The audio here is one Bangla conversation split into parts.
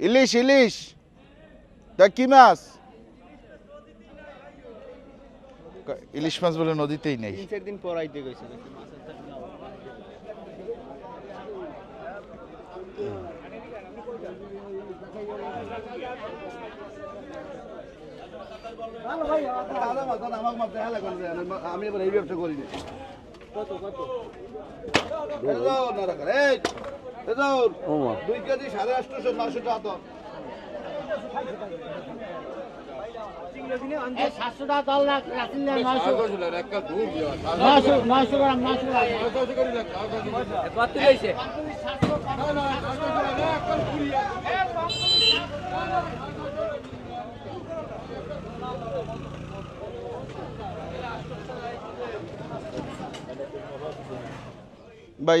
ইলিশ ইলিশ। তা কি মাছ? ইলিশ মাছ বলে নদীতেই নেই। তিন চার দিন পর আইতে গেছে আমি এবার এই ব্যবসা করি কত কত? দুই কেজি সাড়ে নশো টাকা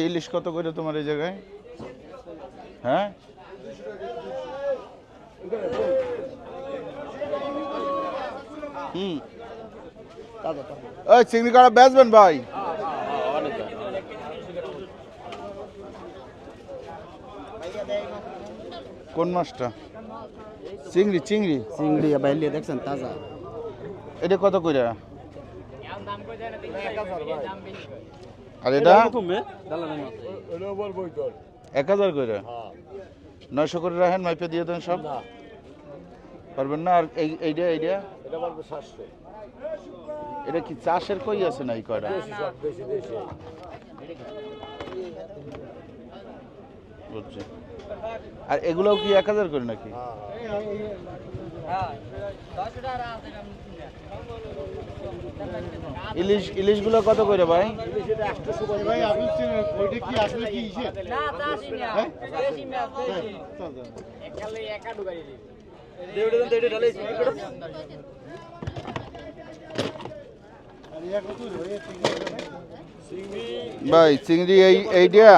ইলিশ কত করে তোমার এই জায়গায়? হ্যাঁ? হুম। ওই চিংড়ি কাটা বেচবেন ভাই? কোন মাছটা? চিংড়ি চিংড়ি? চিংড়ি বাইলে দেখছেন তাজা। এটা কত করে? আর এটা? এক হাজার করে নয়শো করে রাখেন মাইপে দিয়ে দেন সব? পারবেন না? আর এই এইটা এইটা এটা বলব সাতশো। এটা কি চাষের কই আছে না এই কয়টা বুঝছি। আর এগুলোও কি এক হাজার করে নাকি? ইলিশ ইলিশগুলো কত করে ভাই? ভাই ভাই চিংড়ি এই এইটা?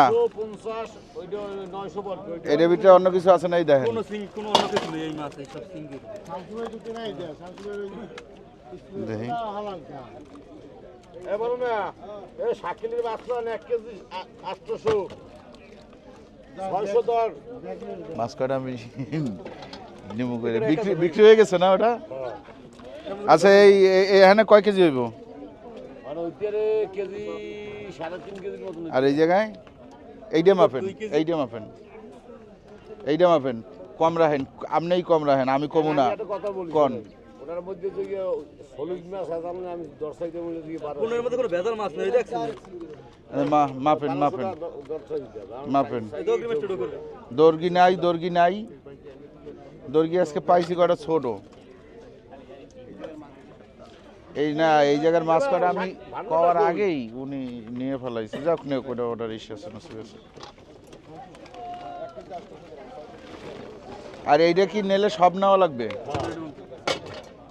এটার ভিতরে অন্য কিছু আছে নাই দেখেন? দেখি। এ না এ শাকিলের মাত্র এক কেজি আটশোশো ছয়শো দর। মাছ কয়টা আমি নিমু করে। বিক্রি বিক্রি হয়ে গেছে না ওটা? আচ্ছা এই এখানে কয় কেজি হইব? আর এই জায়গায়? এইটা মাপেন এইটা মাপেন। এইটা মাপেন। কম রাখেন আপনিই কম রাখেন আমি কমু না। কোন? ওটার মধ্যে যে গিয়ে হলুদ মাছ আছে আমরা আমি বারো কোনের মধ্যে কোনো ভেজাল মাছ নেই দেখছেন মাপেন মাপেন। মাপেন। দর্গি নাই দর্গি নাই। দর্গি আজকে পাইছি কটা ছোট। এই না এই জায়গার মাছ কটা আমি পাওয়ার আগেই উনি নিয়ে ফেলাইছে। যাক নিয়ে কোটা ওটার ইস্যু আছে আছে। আর এইটা কি নিলে সব নেওয়া লাগবে?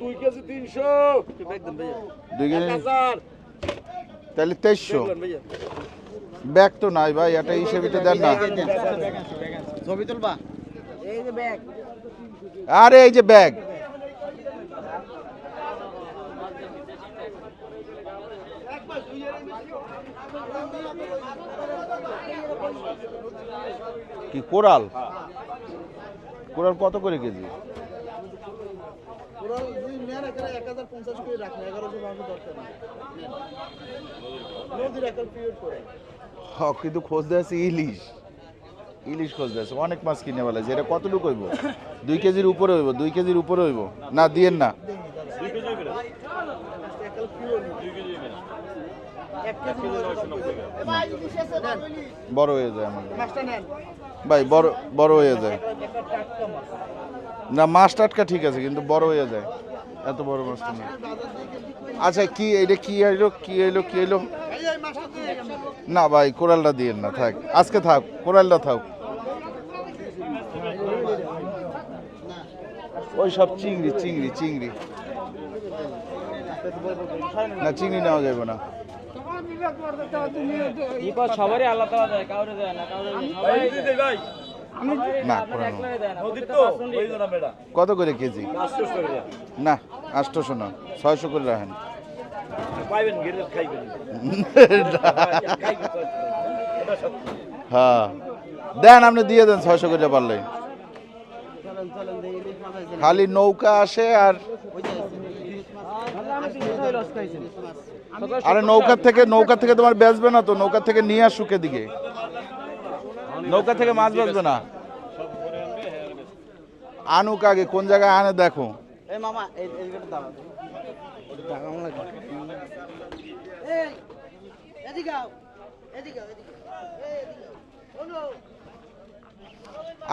দুই কেজি তিনশো। দুই কেজি তাহলে তেইশশো। ব্যাগ তো নাই ভাই এটা হিসেবে তো দেন না। ছবি তুলবা। এই যে ব্যাগ। আরে এই যে ব্যাগ। কি কোরাল? কোরাল কত করে কেজি? নেন এখানে এক হাজার পঞ্চাশ করে রাখেন এগারোশো দরকার নদীর পিরিয়ড করে। কিন্তু খোঁজ দেওয়া ইলিশ। ইলিশ খোঁজ দেওয়া অনেক মাছ কিনে বলে যে এটা কতটুকু হইব? দুই কেজির উপরে হইব দুই কেজির উপরে হইব? না দিয়েন না। বড় হয়ে যায় আমার। ভাই বড় বড় হয়ে যায়। না মাছ টাটকা ঠিক আছে কিন্তু বড় হয়ে যায়। এত বড় মাছটা না। আচ্ছা কি এটা কি এলো কি এলো কি এলো না ভাই কোরালটা দিয়েন না থাক। আজকে থাক কোরালটা থাক। ওই সব চিংড়ি চিংড়ি চিংড়ি। না চিংড়ি নেওয়া যাবে না। সবারই আলাদা আলাদা দেয় কাউরে দেয় না। কাউরে না কত করে কেজি? না আটশোশো না ছয়শো করে রাখেন। হ্যাঁ। দেন আপনি দিয়ে দেন ছয়শো করে পারলে। খালি নৌকা আসে আর আরে নৌকা থেকে নৌকা থেকে তোমার বেচবে না তো নৌকার থেকে নিয়ে আস শুকে দিকে নৌকা থেকে মাছ বেচবে না আনুক আগে কোন জায়গায় আনে দেখো।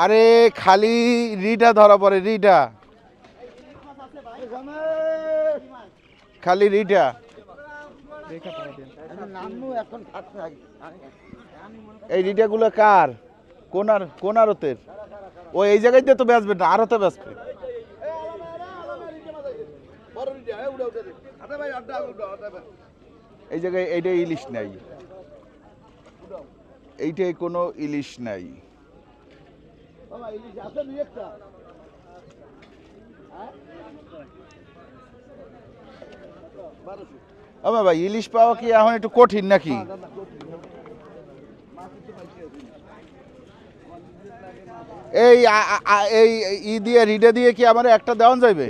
আরে খালি রিটা ধরা পড়ে রিটা। খালি রিটা। এখন হয় এই রিটাগুলো কার? কোন আর কোন আরতের ও এই জায়গায় তো বেচবে না, আরতে বেচবে। এই জায়গায় এইটা ইলিশ নাই। এইটাই কোনো ইলিশ নাই। বাবা, ইলিশ পাওয়া কি এখন একটু কঠিন নাকি? এই এই, ই দিয়ে, রিডে দিয়ে কি আমার একটা দেওয়ান যাইবে?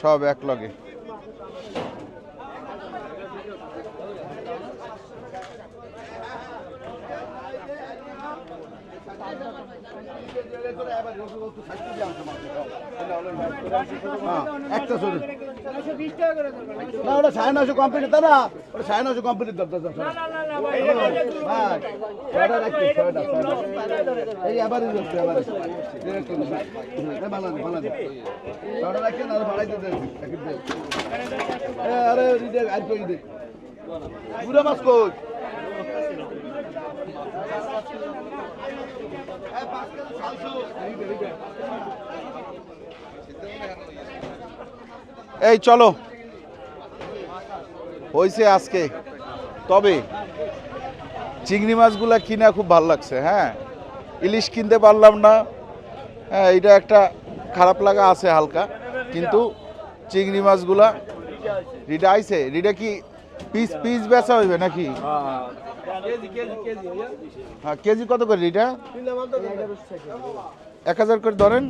সব এক লগে একটা শুরু না, ওটা সাড়ে নশো কমপ্লিট দাদা ওটা সাড়ে নশো কমপ্লিট দাদা এই আবার না আরে আর কই দে পুরো মাছ এই, চলো। হয়েছে আজকে। তবে চিংড়ি মাছগুলা কিনা খুব ভালো লাগছে হ্যাঁ? ইলিশ কিনতে পারলাম না। হ্যাঁ এটা একটা খারাপ লাগা আছে হালকা। কিন্তু চিংড়ি মাছগুলা রিডা আইছে। রিডা কি পিস পিস বেচা হইবে নাকি? হ্যাঁ কেজি কত করে রিডা? এক হাজার করে ধরেন?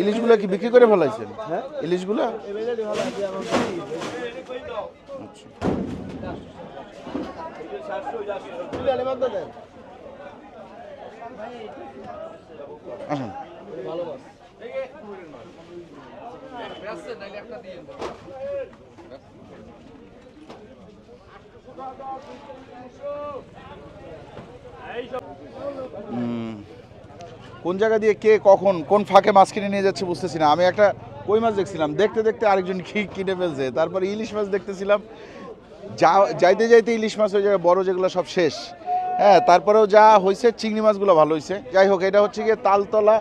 ইলিশগুলো কি বিক্রি করে ফেলাইছেন? ইলিশগুলো? আচ্ছা। কোন জায়গা দিয়ে কে কখন কোন ফাঁকে মাছ কিনে নিয়ে যাচ্ছে বুঝতেছি না। আমি একটা কই মাছ দেখছিলাম দেখতে দেখতে আরেকজন কিনে ফেলছে। তারপরে ইলিশ মাছ দেখতেছিলাম। যা যাইতে যাইতে ইলিশ মাছ ওই জায়গায় বড় যেগুলো সব শেষ। হ্যাঁ তারপরেও যা হয়েছে চিংড়ি মাছগুলো ভালো হয়েছে যাই হোক এটা হচ্ছে গিয়ে তালতলা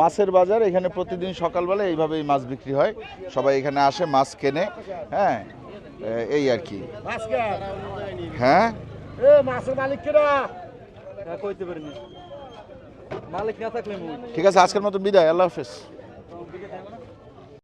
মাছের বাজার। এখানে প্রতিদিন সকালবেলা এইভাবেই মাছ বিক্রি হয়। সবাই এখানে আসে মাছ কেনে। হ্যাঁ এই আর কি। হ্যাঁ? মাছের মালিক কইতে পারিনি মালিক না থাকলে ঠিক আছে আজকের মতো বিদায় আল্লাহ হাফেজ।